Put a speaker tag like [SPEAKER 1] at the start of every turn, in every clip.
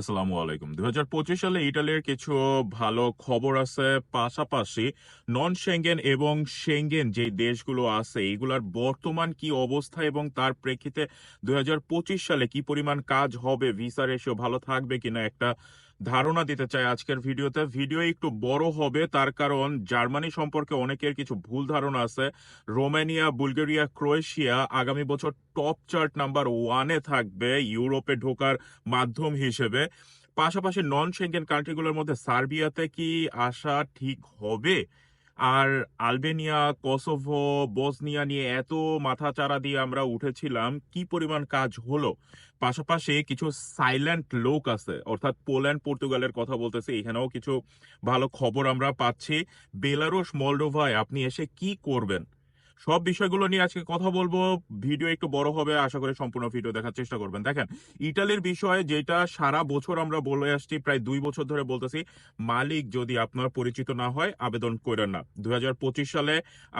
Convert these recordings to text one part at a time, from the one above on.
[SPEAKER 1] আসসালামু আলাইকুম। দু হাজার পঁচিশ সালে ইটালির কিছু ভালো খবর আছে। পাশাপাশি নন সেঙ্গেন এবং সেঙ্গেন যে দেশগুলো আছে, এগুলার বর্তমান কি অবস্থা এবং তার প্রেক্ষিতে দু হাজার পঁচিশ সালে কি পরিমাণ কাজ হবে ভিসা রেশিও ভালো থাকবে কিনা একটা ধারণা দিতে চাই আজকের ভিডিওতে। ভিডিও একটু বড় হবে, তার কারণ জার্মানি সম্পর্কে অনেকের কিছু ভুল ধারণা আছে। রোমানিয়া, বুলগেরিয়া, ক্রোয়েশিয়া আগামী বছর টপ চার্ট নাম্বার ওয়ানে থাকবে ইউরোপে ঢোকার মাধ্যম হিসেবে। পাশাপাশি নন সেঙ্গেন কান্ট্রিগুলোর মধ্যে সার্বিয়াতে কি আসা ঠিক হবে? আর আলবেনিয়া, কসোভো, বসনিয়া নিয়ে এত মাথা চারা দিয়ে আমরা উঠেছিলাম, কি পরিমাণ কাজ হলো? পাশাপাশি কিছু সাইলেন্ট লোক আছে, অর্থাৎ পোল্যান্ড, পর্তুগালের কথা বলতেছে, এখানেও কিছু ভালো খবর আমরা পাচ্ছি। বেলারুশ, মলডোভায় আপনি এসে কি করবেন? সব বিষয়গুলো নিয়ে আজকে কথা বলব। ভিডিও একটু বড় হবে, আশা করি সম্পূর্ণ ভিডিও দেখার চেষ্টা করবেন। দেখেন, ইটালির বিষয়ে যেটা সারা বছর আমরা বলে আসছি, প্রায় দুই বছর ধরে বলতেছি, মালিক যদি আপনার পরিচিত না হয়, আবেদন করেন না। দু হাজার পঁচিশ সালে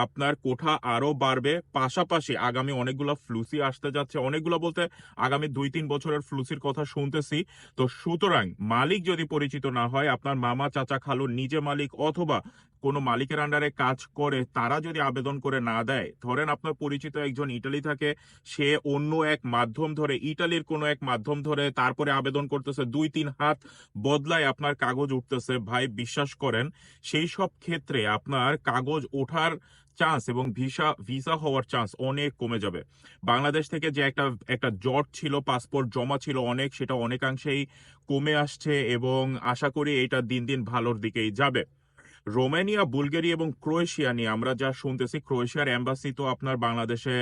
[SPEAKER 1] আপনার কোঠা আরও বাড়বে, পাশাপাশি আগামী অনেকগুলো ফ্লুসি আসতে যাচ্ছে। অনেকগুলো বলতে আগামী দুই তিন বছরের ফ্লুসির কথা শুনতেছি। তো সুতরাং মালিক যদি পরিচিত না হয়, আপনার মামা, চাচা খালু নিজে মালিক অথবা কোনো মালিকের আন্ডারে কাজ করে, তারা যদি আবেদন করে না দেয়, ধরেন আপনার পরিচিত একজন ইটালি থাকে, সে অন্য এক মাধ্যম ধরে, ইটালির কোনো এক মাধ্যম ধরে তারপরে আবেদন করতেছে, দুই তিন হাত বদলায় আপনার কাগজ উঠতেছে, ভাই বিশ্বাস করেন, সেই সব ক্ষেত্রে আপনার কাগজ ওঠার চান্স এবং ভিসা ভিসা হওয়ার চান্স অনেক কমে যাবে। বাংলাদেশ থেকে যে একটা একটা জট ছিল পাসপোর্ট জমা ছিল অনেক, সেটা অনেকাংশেই কমে আসছে এবং আশা করি এটা দিন দিন ভালোর দিকেই যাবে। রোমানিয়া বুলগেরিয়া এবং ক্রোয়েশিয়া নিয়ে আমরা যা শুনতেছি ক্রোয়েশিয়ার এম্বাসি তো আপনার বাংলাদেশে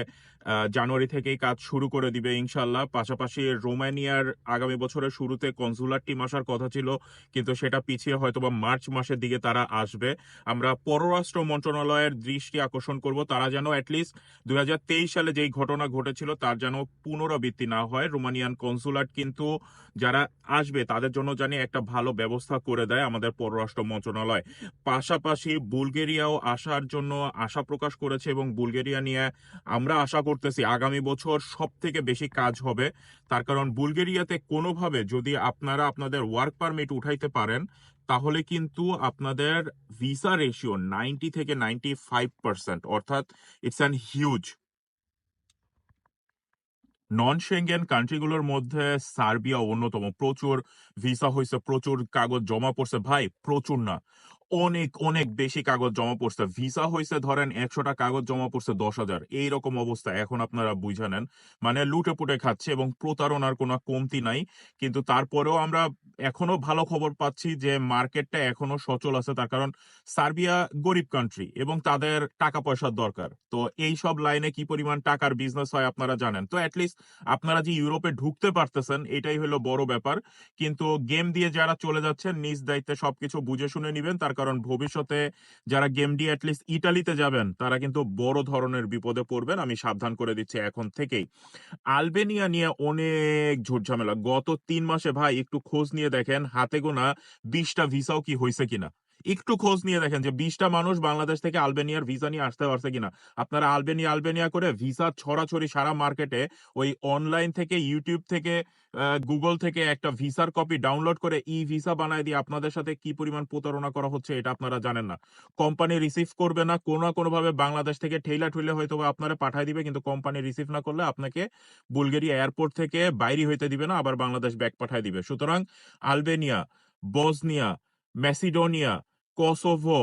[SPEAKER 1] জানুয়ারি থেকেই কাজ শুরু করে দিবে ইনশাল্লাহ পাশাপাশি রোমানিয়ার আগামী বছরের শুরুতে কনসুলার টিম আসার কথা ছিল, কিন্তু সেটা পিছিয়ে হয়তোবা মার্চ মাসের দিকে তারা আসবে। আমরা পররাষ্ট্র মন্ত্রণালয়ের দৃষ্টি আকর্ষণ করব, তারা যেন অ্যাটলিস্ট দু হাজার তেইশ সালে যেই ঘটনা ঘটেছিল তার যেন পুনরাবৃত্তি না হয়। রোমানিয়ান কনসুলার কিন্তু যারা আসবে তাদের জন্য জানি একটা ভালো ব্যবস্থা করে দেয় আমাদের পররাষ্ট্র মন্ত্রণালয়। পাশাপাশি বুলগেরিয়াও আসার জন্য আশা প্রকাশ করেছে এবং বুলগেরিয়া নিয়ে আমরা আশা করতেছি, আগামী বছর সব থেকে বেশি কাজ হবে। তার কারণ বুলগেরিয়াতে কোনোভাবে যদি আপনারা আপনাদের ওয়ার্ক পারমিট উঠাইতে পারেন, তাহলে কিন্তু আপনাদের ভিসা রেশিও নাইনটি থেকে নাইনটি ফাইভ পার্সেন্ট অর্থাৎ it's an huge non Schengen কান্ট্রিগুলোর মধ্যে সার্বিয়া অন্যতম। প্রচুর ভিসা হয়েছে প্রচুর কাগজ জমা পড়ছে। ভাই, প্রচুর না। অনেক অনেক বেশি কাগজ জমা পড়ছে। ভিসা হয়েছে ধরেন একশোটা কাগজ জমা পড়ছে দশ হাজার। এইরকম অবস্থা এখন আপনারা বুঝে নেন। মানে লুটে পুটে খাচ্ছে এবং প্রতারণার কোনো কমতি নাই। কিন্তু তারপরেও আমরা এখনও ভালো খবর পাচ্ছি যে মার্কেটটা এখনও সচল আছে, তার কারণ সার্বিয়া গরিব কান্ট্রি এবং তাদের টাকা পয়সার দরকার। তো এই সব লাইনে কি পরিমাণ টাকার বিজনেস হয় আপনারা জানেন। তো অ্যাটলিস্ট আপনারা যে ইউরোপে ঢুকতে পারতেছেন, এটাই হলো বড় ব্যাপার। কিন্তু গেম দিয়ে যারা চলে যাচ্ছেন, নিজ দায়িত্বে সবকিছু বুঝে শুনে নিবেন। তার কারণ ভবিষ্যতে যারা গেম দিয়ে অ্যাটলিস্ট ইটালিতে যাবেন, তারা কিন্তু বড় ধরনের বিপদে পড়বেন। আমি সাবধান করে দিচ্ছি এখন থেকেই। আলবেনিয়া নিয়ে অনেক ঝুটঝামেলা। গত তিন মাসে ভাই একটু খোঁজ নিয়ে দেখেন হাতে গোনা বিশটা ভিসাও কি হয়েছে কিনা। একটু খোঁজ নিয়ে দেখেন যে বিশটা মানুষ বাংলাদেশ থেকে আলবেনিয়ার ভিসা নিয়ে আসতে পারছে কিনা। আপনারা আলবেনিয়া আলবেনিয়া করে ভিসা ছড়াছড়ি সারা মার্কেটে ওই অনলাইন থেকে ইউটিউব থেকে গুগল থেকে একটা ভিসার কপি ডাউনলোড করে ই ভিসা বানায় দিয়ে আপনাদের সাথে কি পরিমাণ প্রতারণা করা হচ্ছে এটা আপনারা জানেন না। কোম্পানি রিসিভ করবে না, কোনো না কোনোভাবে বাংলাদেশ থেকে ঠেলা ঠুলে হয়তো আপনারা পাঠায় দিবে, কিন্তু কোম্পানি রিসিভ না করলে আপনাকে বুলগেরিয়া এয়ারপোর্ট থেকে বাইরে হইতে দিবে না, আবার বাংলাদেশ ব্যাক পাঠায় দিবে। সুতরাং Albania, Bosnia, Macedonia Kosovo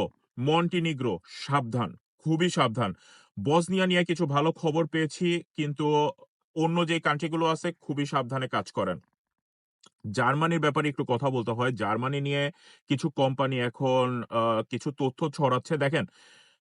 [SPEAKER 1] Montenegro সাবধান, খুবই সাবধান। বসনিয়া নিয়ে কিছু ভালো খবর পেয়েছি, কিন্তু অন্য যে কান্ট্রিগুলো আছে, খুবই সাবধানে কাজ করেন। জার্মানির ব্যাপারে একটু কথা বলতে হয়। জার্মানি নিয়ে কিছু কোম্পানি এখন কিছু তথ্য ছড়াচ্ছে। দেখেন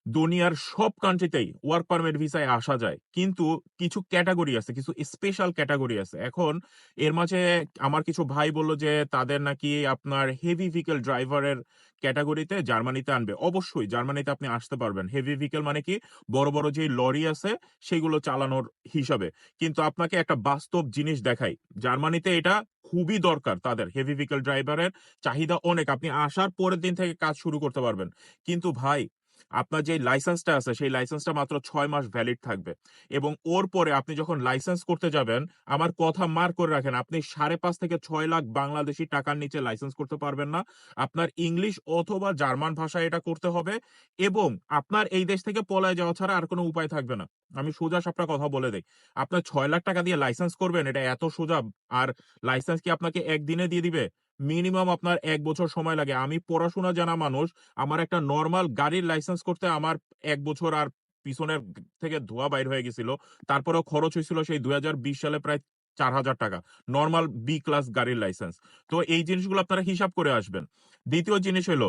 [SPEAKER 1] দুনিয়ার সব কান্ট্রিতেই ওয়ার্ক পারমিট ভিসায় আসা যায়। কিন্তু কিছু ক্যাটাগরি আছে, কিছু স্পেশাল ক্যাটাগরি আছে। এখন এর মাঝে আমার কিছু ভাই বলল যে, তাদের নাকি আপনার হেভি ভেহিকেল ড্রাইভারের ক্যাটাগরিতে জার্মানিতে আনবে। অবশ্যই, জার্মানিতে আপনি আসতে পারবেন। হেভি ভেহিকেল মানে কি? বড় বড় যে লরি আছে, সেগুলো চালানোর হিসাবে। কিন্তু আপনাকে একটা বাস্তব জিনিস দেখাই। জার্মানিতে এটা খুবই দরকার তাদের। হেভি ভেহিকেল ড্রাইভারের চাহিদা অনেক। আপনি আসার পরের দিন থেকে কাজ শুরু করতে পারবেন। কিন্তু ভাই আপনার যে লাইসেন্সটা আছে, সেই লাইসেন্সটা মাত্র ছয় মাস ভ্যালিড থাকবে। এবং ওর পরে আপনি যখন লাইসেন্স করতে যাবেন, আমার কথা মার করে রাখেন, আপনি সাড়ে পাঁচ থেকে ছয় লাখ বাংলাদেশি টাকার নিচে লাইসেন্স করতে পারবেন না। আপনার ইংলিশ অথবা জার্মান ভাষায় এটা করতে হবে এবং আপনার এই দেশ থেকে পলায় যাওয়া ছাড়া আর কোনো উপায় থাকবে না। আমি সোজা সাপটা কথা বলে দেই। আপনার ছয় লাখ টাকা দিয়ে লাইসেন্স করবেন, এটা এত সোজা, আর লাইসেন্স কি আপনাকে একদিনে দিয়ে দিবে? মিনিমাম আপনার এক বছর সময় লাগে। আমি পড়াশোনা জানা মানুষ, আমার একটা নর্মাল গাড়ির লাইসেন্স করতে আমার এক বছর আর পিছনের থেকে ধোয়া বাইর হয়ে গেছিল। তারপরেও খরচ হয়েছিল সেই দু হাজার বিশ সালে প্রায় চার হাজার টাকা, নর্মাল বি ক্লাস গাড়ির লাইসেন্স। তো এই জিনিসগুলো আপনারা হিসাব করে আসবেন। দ্বিতীয় জিনিস হলো,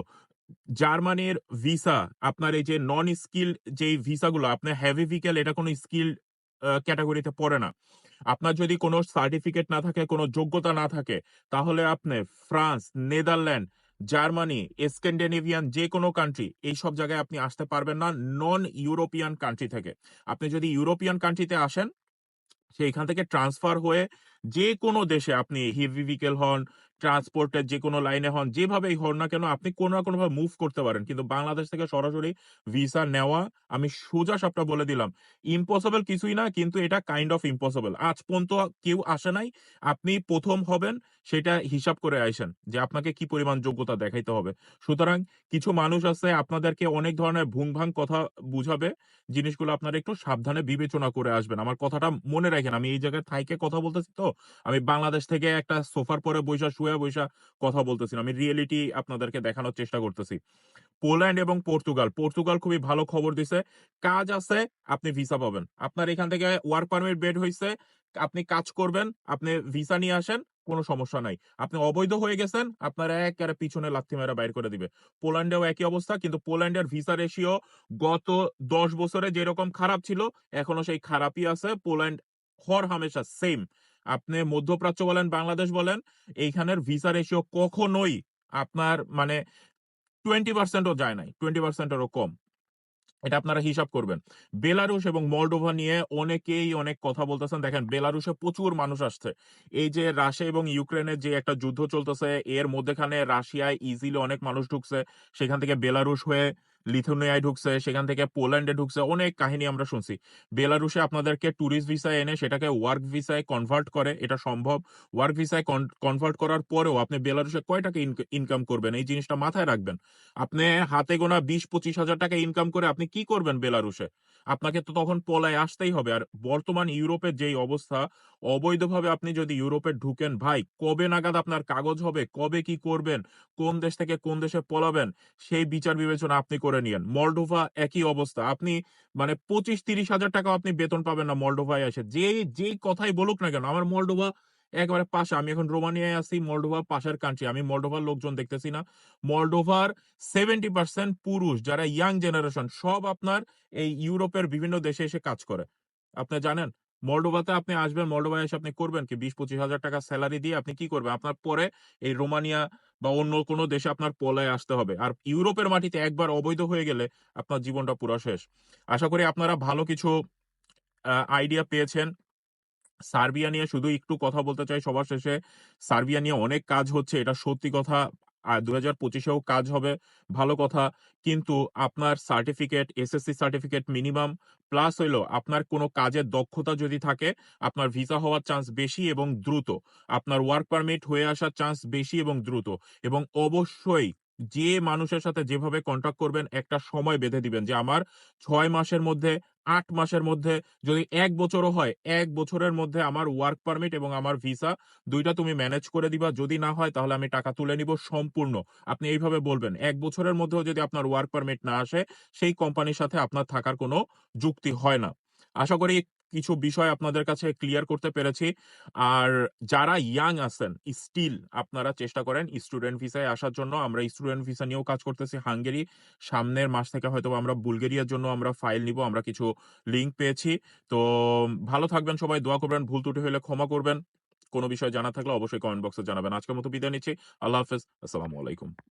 [SPEAKER 1] জার্মানির ভিসা, আপনার এই যে নন স্কিল যে ভিসাগুলো আপনার হেভি ভিকেল এটা কোনো স্কিল ক্যাটাগরিতে পড়ে না। আপনার যদি কোনো সার্টিফিকেট না থাকে, কোনো যোগ্যতা না থাকে, তাহলে আপনি ফ্রান্স, নেদারল্যান্ড, জার্মানি, স্ক্যান্ডেনেভিয়ান যে কোনো কান্ট্রি এই সব জায়গায় আপনি আসতে পারবেন না নন ইউরোপিয়ান কান্ট্রি থেকে। আপনি যদি ইউরোপিয়ান কান্ট্রিতে আসেন, সেইখান থেকে ট্রান্সফার হয়ে যে কোনো দেশে আপনি হেভি ভিকেল হন ট্রান্সপোর্টের যে কোনো লাইনে হন, যেভাবেই হন না কেন, আপনি কোনো না কোনোভাবে মুভ করতে পারেন। কিন্তু বাংলাদেশ থেকে সরাসরি ভিসা নেওয়া, আমি সোজা সবটা বলে দিলাম। ইম্পসিবল কিছুই না, কিন্তু এটা কাইন্ড অফ ইম্পসিবল আজ পর্যন্ত কেউ আসে নাই, আপনি প্রথম হবেন, সেটা হিসাব করে আইসেন যে আপনাকে কি পরিমাণ যোগ্যতা দেখাইতে হবে। সুতরাং কিছু মানুষ আছে, আপনাদেরকে অনেক ধরনের ভুংভাং কথা বুঝাবে, জিনিসগুলো আপনারা একটু সাবধানে বিবেচনা করে আসবেন। আমার কথাটা মনে রাখেন, আমি এই জায়গায় থাইকে কথা বলতেছি তো আমি বাংলাদেশ থেকে একটা সোফার পরে বৈশা শুয়ে বৈশা কথা বলতেছি আমি রিয়েলিটি আপনাদেরকে দেখানোর চেষ্টা করতেছি। পোল্যান্ড এবং পর্তুগাল। পর্তুগাল খুবই ভালো খবর দিছে। কাজ আছে, আপনি ভিসা পাবেন। আপনার এখান থেকে ওয়ার্ক পারমিট বেড হয়েছে আপনি কাজ করবেন, আপনি ভিসা নিয়ে আসেন, কোনো সমস্যা নাই। আপনি অবৈধ হয়ে গেছেন, আপনারা একেবারে পিছনে লাথি মেরা বাইর করে দিবে। পোল্যান্ডেও একই অবস্থা, কিন্তু পোল্যান্ডের ভিসা রেশিও গত দশ বছরে যেরকম খারাপ ছিল, এখনও সেই খারাপই আছে। পোল্যান্ড হর হামেশা সেম আপনি মধ্যপ্রাচ্য বলেন, বাংলাদেশ বলেন, এইখানের ভিসা রেশিও কখনোই আপনার মানে টোয়েন্টি পার্সেন্টও যায় নাই টোয়েন্টি পার্সেন্টেরও কম। এটা আপনারা হিসাব করবেন। বেলারুশ এবং মলডোভা নিয়ে অনেকেই অনেক কথা বলতেছেন। দেখেন, বেলারুশে প্রচুর মানুষ আসছে। এই যে রাশিয়া এবং ইউক্রেনের যে একটা যুদ্ধ চলতেছে, এর মধ্যেখানে রাশিয়ায় ইজিলি অনেক মানুষ ঢুকছে। সেখান থেকে বেলারুশ হয়ে লিথুনিয়ায় ঢুকছে, সেখান থেকে পোল্যান্ডে ঢুকছে, অনেক কাহিনী আমরা শুনছি। বেলারুশে আপনাদেরকে ট্যুরিস্ট ভিসায় এনে সেটাকে ওয়ার্ক ভিসায় কনভার্ট করে, এটা সম্ভব। ওয়ার্ক ভিসায় কনভার্ট করার পরেও আপনি বেলারুশে কয় টাকা ইনকাম করবেন? এই জিনিসটা মাথায় রাখবেন। আপনি হাতে গোনা বিশ পঁচিশ হাজার টাকা ইনকাম করে আপনি কি করবেন বেলারুশে? আপনাকে তো তখন পলায় আসতেই হবে। আর বর্তমান ইউরোপের যেই অবস্থা, অবৈধভাবে আপনি যদি ইউরোপে ঢুকেন, ভাই, কবে নাগাদ আপনার কাগজ হবে? কবে কি করবেন? কোন দেশ থেকে কোন দেশে পলাবেন? সেই বিচার বিবেচনা আপনি করে নিয়েন। মলডোভা একই অবস্থা। আপনি মানে পঁচিশ তিরিশ হাজার টাকা আপনি বেতন পাবেন না মলডোভায় এসে। যে যেই কথাই বলুক না কেন, আমার মলডোভা একেবারে পাশে। আমি এখন রোমানিয়ায় আছি মলডোভা পাশের কান্ট্রি আমি মলডোভার লোকজন দেখতেছি না। মলডোভার সেভেন্টি পার্সেন্ট পুরুষ, যারা ইয়াং জেনারেশন সব আপনার এই ইউরোপের বিভিন্ন দেশে এসে কাজ করে। আপনি জানেন, মলডোভাতে আপনি আসবেন, মলডোভায় এসে আপনি করবেন কি? বিশ, পঁচিশ হাজার টাকা স্যালারি দিয়ে আপনি কি করবেন? আপনার পরে এই রোমানিয়া বা অন্য কোনো দেশে আপনার পলায় আসতে হবে। আর ইউরোপের মাটিতে একবার অবৈধ হয়ে গেলে আপনার জীবনটা পুরো শেষ। আশা করি আপনারা ভালো কিছু আইডিয়া পেয়েছেন। সার্বিয়া নিয়ে শুধু একটু কথা বলতে চাই সবার শেষে। সার্বিয়া নিয়ে অনেক কাজ হচ্ছে, এটা সত্যি কথা। আর দু হাজার পঁচিশেও কাজ হবে, ভালো কথা। কিন্তু আপনার certificate SSC certificate minimum plus হইল আপনার কোনো কাজের দক্ষতা যদি থাকে, আপনার ভিসা হওয়ার চান্স বেশি এবং দ্রুত। আপনার ওয়ার্ক পারমিট হয়ে আসার চান্স বেশি এবং দ্রুত। এবং অবশ্যই যে মানুষের সাথে যেভাবে কন্ট্যাক্ট করবেন, একটা সময় বেঁধে দিবেন যে আমার ছয় মাসের মধ্যে, আট মাসের মধ্যে, যদি এক বছরও হয়, এক বছরের মধ্যে আমার ওয়ার্ক পারমিট এবং আমার ভিসা দুইটা তুমি ম্যানেজ করে দিবা। যদি না হয় তাহলে আমি টাকা তুলে নিব সম্পূর্ণ। আপনি এইভাবে বলবেন। এক বছরের মধ্যেও যদি আপনার ওয়ার্ক পারমিট না আসে, সেই কোম্পানির সাথে আপনার থাকার কোনো যুক্তি হয় না। আশা করি কিছু বিষয় আপনাদের কাছে ক্লিয়ার করতে পেরেছি। আর যারা ইয়াং আছেন স্টিল আপনারা চেষ্টা করেন স্টুডেন্ট ভিসায় আসার জন্য। আমরা স্টুডেন্ট ভিসা নিয়েও কাজ করতেছি হাঙ্গেরি। সামনের মাস থেকে হয়তো আমরা বুলগেরিয়ার জন্য আমরা ফাইল নিব, আমরা কিছু লিঙ্ক পেয়েছি। তো ভালো থাকবেন সবাই, দোয়া করবেন, ভুল ত্রুটি হলে ক্ষমা করবেন। কোনো বিষয় জানা থাকলে অবশ্যই কমেন্ট বক্সে জানাবেন। আজকের মতো বিদায় নিচ্ছি। আল্লাহ হাফেজ। আসসালামু আলাইকুম।